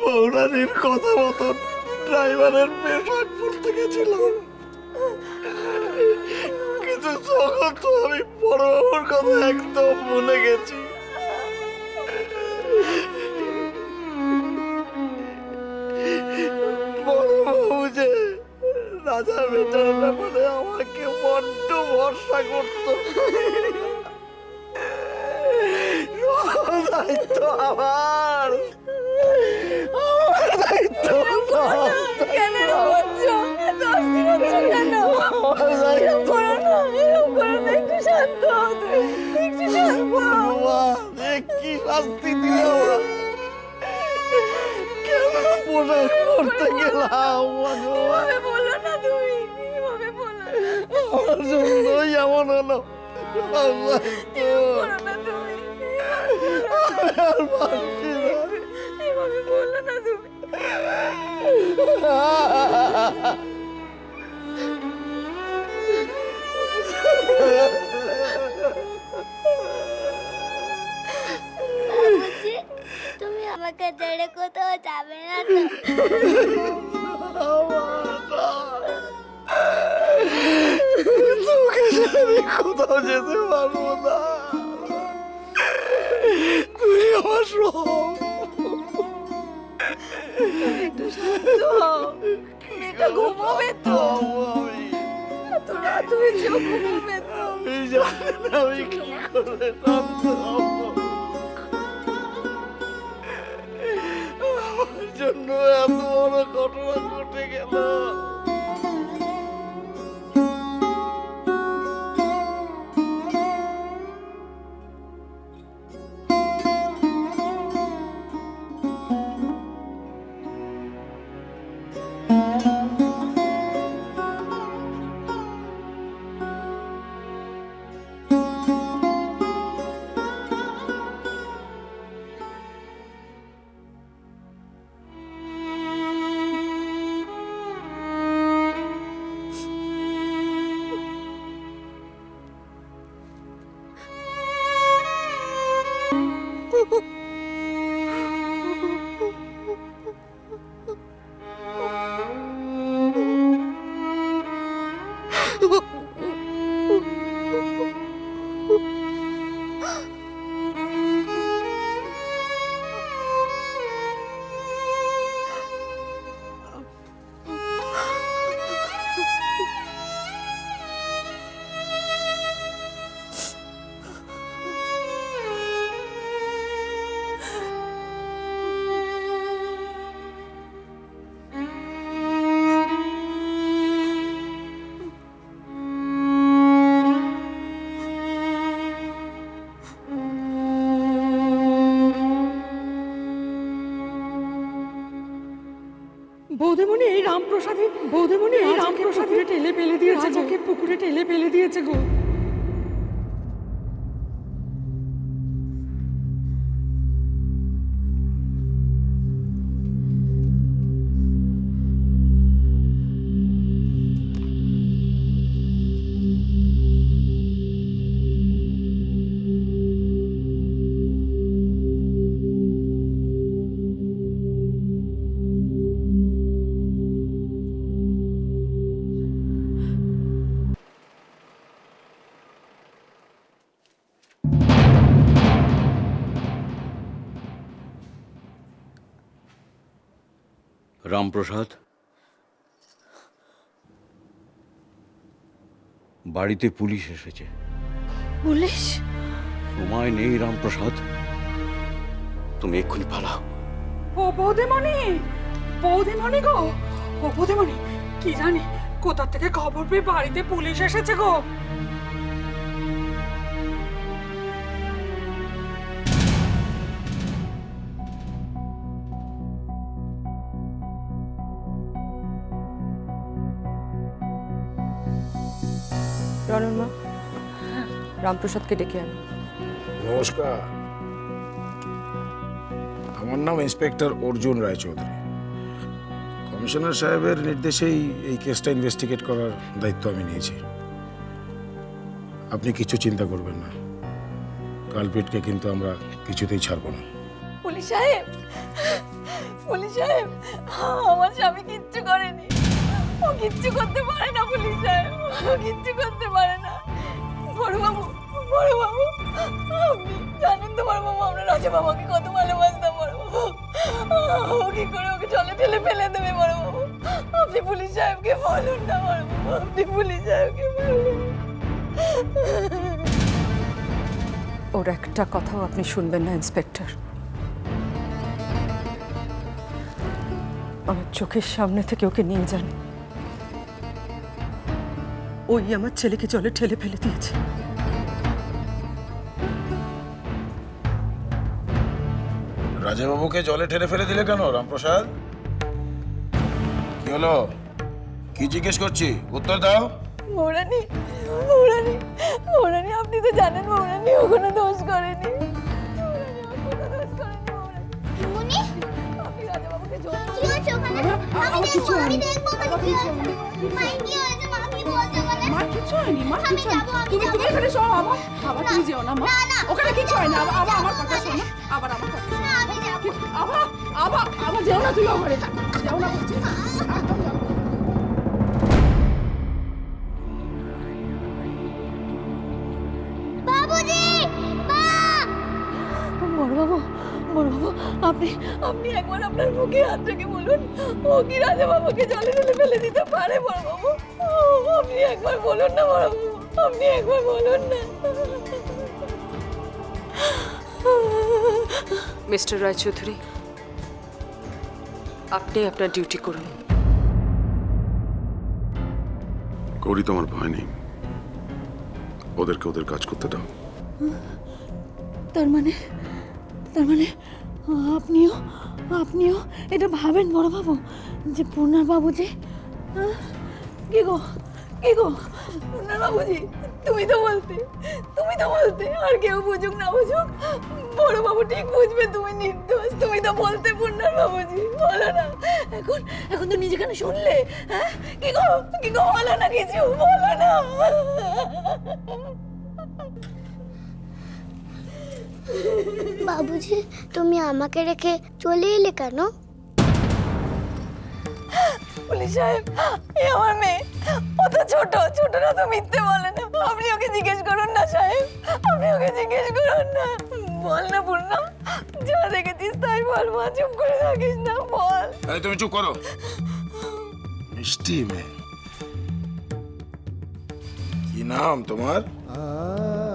মৌরানির কথা মতন ড্রাইভারের পেশাক পড়তে গেছিলাম। কিন্তু তখন তো আমি বড় কথা একদম ভুলে গেছি। যে রাজা বেটার ব্যাপারে আমাকে বড্ড ভরসা করতো। দায়িত্ব আমার আমার দায়িত্ব কেন করছ? এত অস্থির হচ্ছো কেন? আমার এরকম করো না, এরকম করো না, একটু শান্ত হও তুমি, একটু শান্ত হও। বাবা এ কি শাস্তি দিল ওরা? কেন পোশাক করতে গেলাম ভগবান এভাবে বলো না তুমি, এভাবে বলো না। আমার জন্যই এমন হলো আমার করো না তুমি। এভাবে বলো না তুমি। তুমি আমাকে ছেড়ে কোথাও যাবে না তো তোকে কোথাও যেতে পারব না আমার সব একটু শান্ত হও। মেয়েটা ঘুমাবে তো। এত রাত হয়েছে ঘুমাবে তো। আমি জানি না আমি কি করে আমার জন্য এত বড় ঘটনা ঘটে গেল। বৌদেমণি এই রামপ্রসাদে বৌদেমণি এই রামপ্রসাদে টেলে পেলে দিয়েছে ওকে পুকুরে টেলে পেলে দিয়েছে গো। রামপ্রসাদ? বাড়িতে পুলিশ এসেছে। পুলিশ? সময় নেই রামপ্রসাদ। তুমি এক্ষুনি পালাও। ও বৌদেমণি! বৌদেমণি গো! ও বৌদেমণি কি জানি কোথা থেকে খবর পেয়ে বাড়িতে পুলিশ এসেছে গো? রণন মা রামপ্রসাদকে ডেকে আনো। নমস্কার। আমার নাম ইন্সপেক্টর অর্জুন রায়চৌধুরী। কমিশনার সাহেবের নির্দেশেই এই কেসটা ইনভেস্টিগেট করার দায়িত্ব আমি নিয়েছি। আপনি কিছু চিন্তা করবেন না। কালপিটকে কিন্তু আমরা কিছুতেই ছাড়বো না। পুলিশ সাহেব পুলিশ সাহেব আমার স্বামী কিচ্ছু করেনি। ও কিচ্ছু করতে পারে না পুলিশ সাহেব ও কিচ্ছু করতে পারে না। বড়বাবু বড়বাবু, আপনি জানেন তো বড়বাবু, আমরা রাজা বাবাকে কত ভালোবাসতাম বড়বাবু। ও কি করে ওকে জলে ঠেলে ফেলে দেবে বড়বাবু? আপনি পুলিশ সাহেবকে বলুন না বড়বাবু, আপনি পুলিশ সাহেবকে বলুন। ওর একটা কথাও আপনি শুনবেন না, ইন্সপেক্টর। আমার চোখের সামনে থেকে ওকে নিয়ে যান। ওই আমার ছেলেকে জলে ঠেলে ফেলে দিয়েছে। রাজাবাবুকে জলে ঠেলে ফেলে দিলে কেন রামপ্রসাদ? কি হলো? কি জিজ্ঞেস করছি? উত্তর দাও। মৌরানি মৌরানি মৌরানি আপনি তো জানেন মৌরানি ও কোনো দোষ করেনি। মুনি আমি দেখব আমি দেখব ওখানে কি হয়েছে? মাই কি হয়েছে? মা কিছু তুমি তুমি এখানে শোনো আবার আবার তুমি যেও না মা। না, না। ওখানে কিছু হয় না। আবার আবার আমার কথা শোনো। আবার আমার কথা শোনো। না আমি যাব। আবার আবার আবার যেও না তুমি ওখানে যেও না বলছি। একদম যাও। না। বাবুজি মা। বড়বাবু বড়বাবু আপনি আপনি একবার আপনার মুখে হাত রেখে বলুন। ও কি রাজাবাবুকে জলে বলুন না বড়বাবু আপনি একবার বলুন না। মিস্টার রায়চৌধুরী আপনি আপনার ডিউটি করুন। করি তোমার ভয় নেই। ওদেরকে ওদের কাজ করতে দাও। তার মানে তার মানে আপনিও আপনিও এটা ভাবেন বড়বাবু যে পূর্ণার বাবুজি আহ, কি গো? কি গো পূর্ণার বাবুজি, তুমি তো বলতে, তুমি তো বলতে, আর কেউ বুঝুক না বুঝুক বড়বাবু ঠিক বুঝবে, তুমি নির্দোষ, তুমি তো বলতে পূর্ণার বাবুজি, বলো না। এখন এখন তো নিজে কেন শুনলে হ্যাঁ? কি গো কি গো, বলো না কিছু, বলো না। বাবুজি, তুমি আমাকে রেখে চলে এলে কেন? পুলিশ সাহেব এ আমার মেয়ে। ও তো ছোট ছোটরা তো মিথ্যে বলে না। আপনি ওকে জিজ্ঞেস করুন না সাহেব আপনি ওকে জিজ্ঞেস করুন না। বল না পূর্ণা যা দেখেছিস তাই বল মা চুপ করে থাকিস না বল। এই তুমি চুপ করো। মিষ্টি মেয়ে। কি নাম তোমার? পূর্ণা